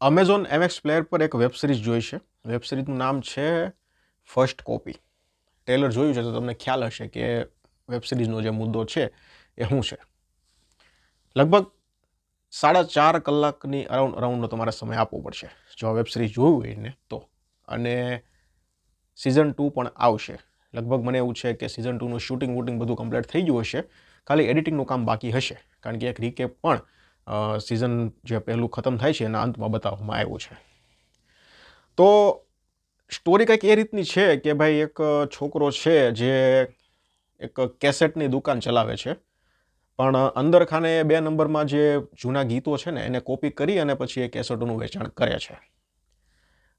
Amazon MX player પર એક web series જોઈ છે. વેબ સિરીઝનું નામ છે ફર્સ્ટ કોપી ટેલર જોયું છે તો તમને ખ્યાલ હશે કે વેબ સિરીઝનો જે મુદ્દો છે એ શું છે. લગભગ સાડા ચાર કલાકની અરાઉન્ડ અરાઉન્ડનો તમારે સમય આપવો પડશે. જો વેબ સિરીઝ જોયું હોય ને તો. અને સિઝન ટુ પણ આવશે. લગભગ મને એવું છે કે સિઝન ટુનું શૂટિંગ વૂટિંગ બધું કમ્પ્લીટ થઈ ગયું હશે. ખાલી એડિટિંગનું કામ બાકી હશે. કારણ કે એક રીકેપ પણ સિઝન જે પહેલું ખતમ થાય છે એના અંતમાં બતાવવામાં આવ્યું છે. તો સ્ટોરી કંઈક એ રીતની છે કે ભાઈ એક છોકરો છે જે એક કેસેટની દુકાન ચલાવે છે. પણ અંદર ખાને બે નંબરમાં જે જૂના ગીતો છે ને એને કોપી કરી અને પછી એ કેસેટોનું વેચાણ કરે છે.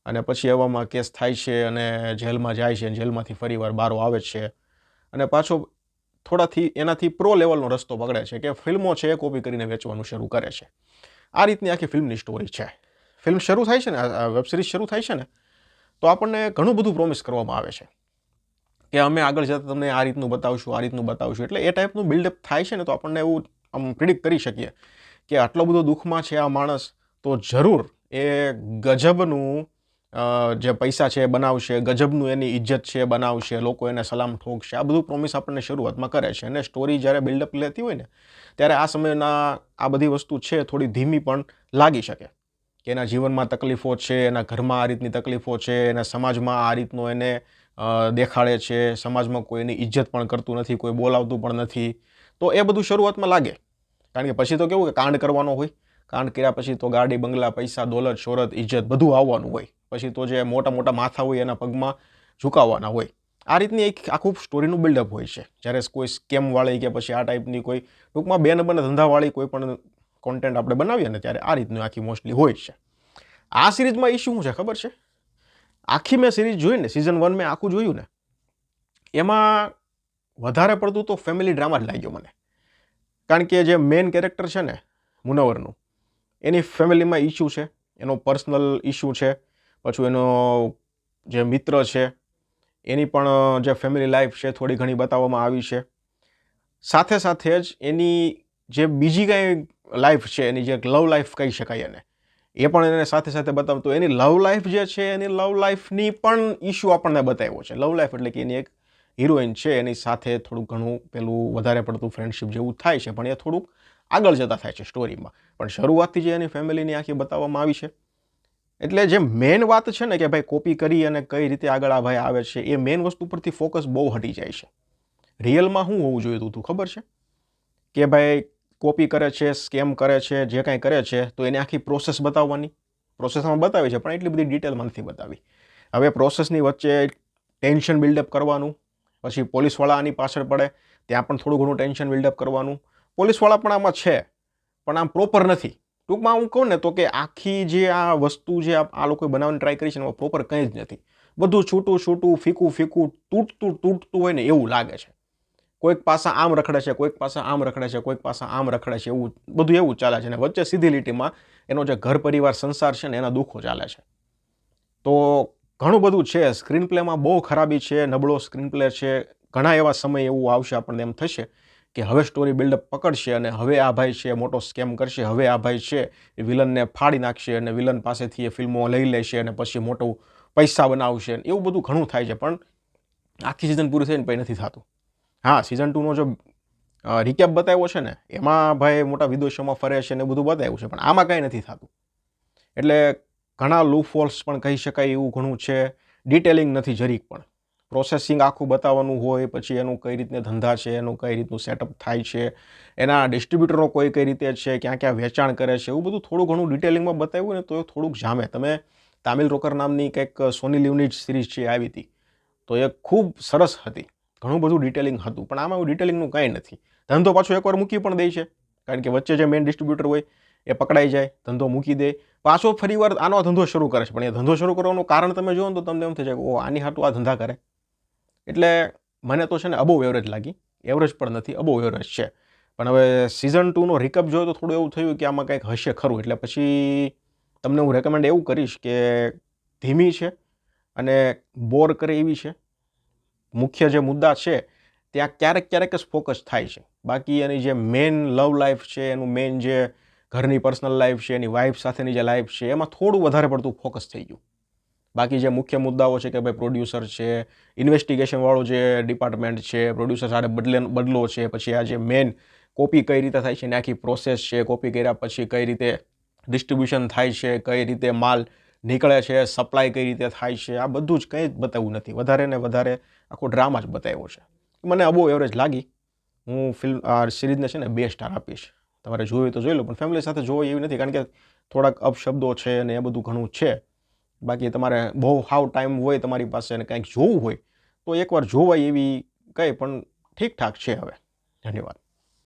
અને પછી એવામાં કેસ થાય છે અને જેલમાં જાય છે જેલમાંથી ફરીવાર બારો આવે છે. અને પાછો થોડાથી એનાથી પ્રો લેવલનો રસ્તો પકડે છે કે ફિલ્મો છે એ કોપી કરીને વેચવાનું શરૂ કરે છે. આ રીતની આખી ફિલ્મની સ્ટોરી છે. ફિલ્મ શરૂ થાય છે ને વેબ સિરીઝ શરૂ થાય છે ને, તો આપણને ઘણું બધું પ્રોમિસ કરવામાં આવે છે. કે અમે આગળ જતાં તમને આ રીતનું બતાવશું, આ રીતનું બતાવશું, એટલે એ ટાઈપનું બિલ્ડઅપ થાય છે ને, તો આપણને એવું આમ પ્રિડિક્ટ કરી શકીએ કે આટલો બધો દુઃખમાં છે આ માણસ, તો જરૂર એ ગજબનું જે પૈસા છે એ બનાવશે, ગજબનું એની ઇજ્જત છે બનાવશે, લોકો એને સલામ ઠોકશે, આ બધું પ્રોમિસ આપણને શરૂઆતમાં કરે છે. અને સ્ટોરી જ્યારે બિલ્ડઅપ લેતી હોય ને, ત્યારે આ સમયના આ બધી વસ્તુ છે થોડી ધીમી પણ લાગી શકે. કે એના જીવનમાં તકલીફો છે, એના ઘરમાં આ રીતની તકલીફો છે, એના સમાજમાં આ રીતનો એને દેખાડે છે, સમાજમાં કોઈ એની ઇજ્જત પણ કરતું નથી, કોઈ બોલાવતું પણ નથી. તો એ બધું શરૂઆતમાં લાગે. કારણ કે પછી તો કેવું કે કાંડ કરવાનો હોય. કાંડ કર્યા પછી તો ગાડી, બંગલા, પૈસા, દોલત શોરત ઇજ્જત બધું આવવાનું હોય. પછી તો જે મોટા મોટા માથા હોય એના પગમાં ઝુકાવવાના હોય. આ રીતની એક આખું સ્ટોરીનું બિલ્ડઅપ હોય છે. જ્યારે કોઈ સ્કેમવાળી કે પછી આ ટાઈપની કોઈ, ટૂંકમાં બે નંબરના ધંધાવાળી કોઈ પણ કોન્ટેન્ટ આપણે બનાવીએ ને ત્યારે આ રીતનું આખી મોસ્ટલી હોય છે. આ સિરીઝમાં ઇશ્યુ શું છે ખબર છે? આખી મેં સિરીઝ જોઈ ને સિઝન વન મેં આખું જોયું ને, એમાં વધારે પડતું તો ફેમિલી ડ્રામા જ લાગ્યો મને. કારણ કે જે મેઇન કેરેક્ટર છે ને, મુનવરનું, એની ફેમિલીમાં ઇશ્યુ છે, એનો પર્સનલ ઇશ્યુ છે પાછું એનો જે મિત્ર છે, એની પણ જે ફેમિલી લાઈફ છે થોડી ઘણી બતાવવામાં આવી છે. સાથે સાથે જ એની જે બીજી કાંઈ લાઈફ છે, એની જે લવ લાઈફ કહી શકાય એને, એ પણ એને સાથે સાથે બતાવતું એની લવ લાઈફ જે છે, એની લવ લાઈફની પણ ઇશ્યુ આપણને બતાવ્યો છે. લવ લાઈફ એટલે કે એની એક હિરોઈન છે, એની સાથે થોડું ઘણું પેલું વધારે પડતું ફ્રેન્ડશિપ જેવું થાય છે, પણ એ થોડુંક આગળ જતા થાય છે સ્ટોરીમાં પણ શરૂઆતથી જે એની ફેમિલીની આખી બતાવવામાં આવી છે. એટલે જે મેઇન વાત છે ને કે ભાઈ કોપી કરી અને કઈ રીતે આગળ આ ભાઈ આવે છે, એ મેઇન વસ્તુ પરથી ફોકસ બહુ હટી જાય છે. રિયલમાં શું હોવું જોઈએ તું ખબર છે? કે ભાઈ કોપી કરે છે સ્કેમ કરે છે, જે કાંઈ કરે છે, તો એને આખી પ્રોસેસ બતાવવાની. પ્રોસેસમાં બતાવી છે, પણ એટલી બધી ડિટેલમાં નથી બતાવી. હવે પ્રોસેસની વચ્ચે ટેન્શન બિલ્ડઅપ કરવાનું, પછી પોલીસવાળા આની પાછળ પડે, ત્યાં પણ થોડું ઘણું ટેન્શન બિલ્ડઅપ કરવાનું. પોલીસવાળા પણ આમાં છે, પણ આમ પ્રોપર નથી. ટૂંકમાં હું કહું ને તો કે આખી જે આ વસ્તુ જે આ લોકોએ બનાવવાની ટ્રાય કરી છે એમાં પ્રોપર કંઈ જ નથી. બધું છૂટું છૂટું, ફીકું ફીકું, તૂટતું તૂટતું હોય ને એવું લાગે છે. કોઈક પાસા આમ રખડે છે, કોઈક પાસા આમ રખડે છે, કોઈક પાસા આમ રખડે છે, એવું બધું એવું ચાલે છે અને વચ્ચે સીધી લીટીમાં એનો જે ઘર પરિવાર સંસાર છે ને એના દુઃખો ચાલે છે. તો ઘણું બધું છે સ્ક્રીન પ્લેમાં બહુ ખરાબી છે, નબળો સ્ક્રીન પ્લે છે, ઘણા એવા સમય એવું આવશે આપણને એમ થશે. કે હવે સ્ટોરી બિલ્ડઅપ પકડશે અને હવે આ ભાઈ છે, મોટો સ્કેમ કરશે, હવે આ ભાઈ છે, એ વિલનને ફાડી નાખશે અને વિલન પાસેથી એ ફિલ્મો લઈ લેશે અને પછી મોટું પૈસા બનાવશે એવું બધું ઘણું થાય છે, પણ આખી સિઝન પૂરી થઈને પછી નથી થતું. હા સિઝન ટુનો જો રિકેપ બતાવ્યો છે ને, એમાં ભાઈ મોટા વિદેશોમાં ફરે છે ને બધું બતાવ્યું છે, પણ આમાં કાંઈ નથી થતું. એટલે ઘણા લૂ ફોલ્સ પણ કહી શકાય એવું ઘણું છે ડિટેલિંગ નથી જરીક પણ. પ્રોસેસિંગ આખું બતાવવાનું હોય, પછી એનું કઈ રીતને ધંધા છે, એનું કઈ રીતનું સેટઅપ થાય છે, એના ડિસ્ટ્રીબ્યુટરો કોઈ કઈ રીતે છે, ક્યાં ક્યાં વેચાણ કરે છે, એવું બધું થોડું ઘણું ડિટેલિંગમાં બતાવ્યું ને તો એ થોડુંક જામે. તમે તામિલ રોકર નામની કંઈક સોની લિવની સિરીઝ છે આવી હતી, તો એ ખૂબ સરસ હતી. ઘણું બધું ડિટેલિંગ હતું, પણ આમાં એવું ડિટેલિંગનું કાંઈ નથી. ધંધો પાછો એકવાર મૂકી પણ દે છે, કારણ કે વચ્ચે જે મેઇન ડિસ્ટ્રીબ્યુટર હોય, એ પકડાઈ જાય, ધંધો મૂકી દે. પાછો ફરીવાર આનો ધંધો શરૂ કરે છે, પણ એ ધંધો શરૂ કરવાનું કારણ તમે ને તો તમને એમ થઈ જાય કે ઓ આની હાટું આ ધંધા કરે. એટલે મને તો છે ને અબો એવરેજ લાગી. એવરેજ પણ નથી અબો એવરેજ છે. પણ હવે સિઝન ટુનો રિકઅપ જોયો તો થોડું એવું થયું કે આમાં કંઈક હશે ખરું. એટલે પછી તમને હું રેકમેન્ડ એવું કરીશ કે ધીમી છે અને બોર કરે એવી છે. મુખ્ય જે મુદ્દા છે, ત્યાં ક્યારેક ક્યારેક જ ફોકસ થાય છે. બાકી એની જે મેઇન લવ લાઈફ છે, એનું મેઇન જે ઘરની પર્સનલ લાઈફ છે, એની વાઈફ સાથેની જે લાઈફ છે, એમાં થોડું વધારે પડતું ફોકસ થઈ ગયું. બાકી જે મુખ્ય મુદ્દાઓ છે કે ભાઈ પ્રોડ્યુસર છે ઇન્વેસ્ટિગેશનવાળો જે ડિપાર્ટમેન્ટ છે પ્રોડ્યુસર સાથે બદલે બદલો છે, પછી આ જે મેન કોપી કઈ રીતે થાય છે એની આખી પ્રોસેસ છે કોપી કર્યા પછી કઈ રીતે ડિસ્ટ્રીબ્યુશન થાય છે, કઈ રીતે માલ નીકળે છે સપ્લાય કઈ રીતે થાય છે, આ બધું જ કંઈ જ બતાવ્યું નથી. વધારે ને વધારે આખો ડ્રામા જ બતાવ્યો છે. મને બહુ એવરેજ લાગી. હું ફિલ્મ આ સિરીઝને છે ને બે સ્ટાર આપીશ. તમારે જોયું તો જોઈ લો, પણ ફેમિલી સાથે જોવો એવી નથી, કારણ કે થોડાક અપશબ્દો છે અને એ બધું ઘણું છે. બાકી તમારે બહુ હાવ ટાઈમ હોય તમારી પાસે અને કંઈક જોવું હોય, તો એકવાર જોવાય એવી કંઈ, પણ ઠીકઠાક છે હવે. ધન્યવાદ.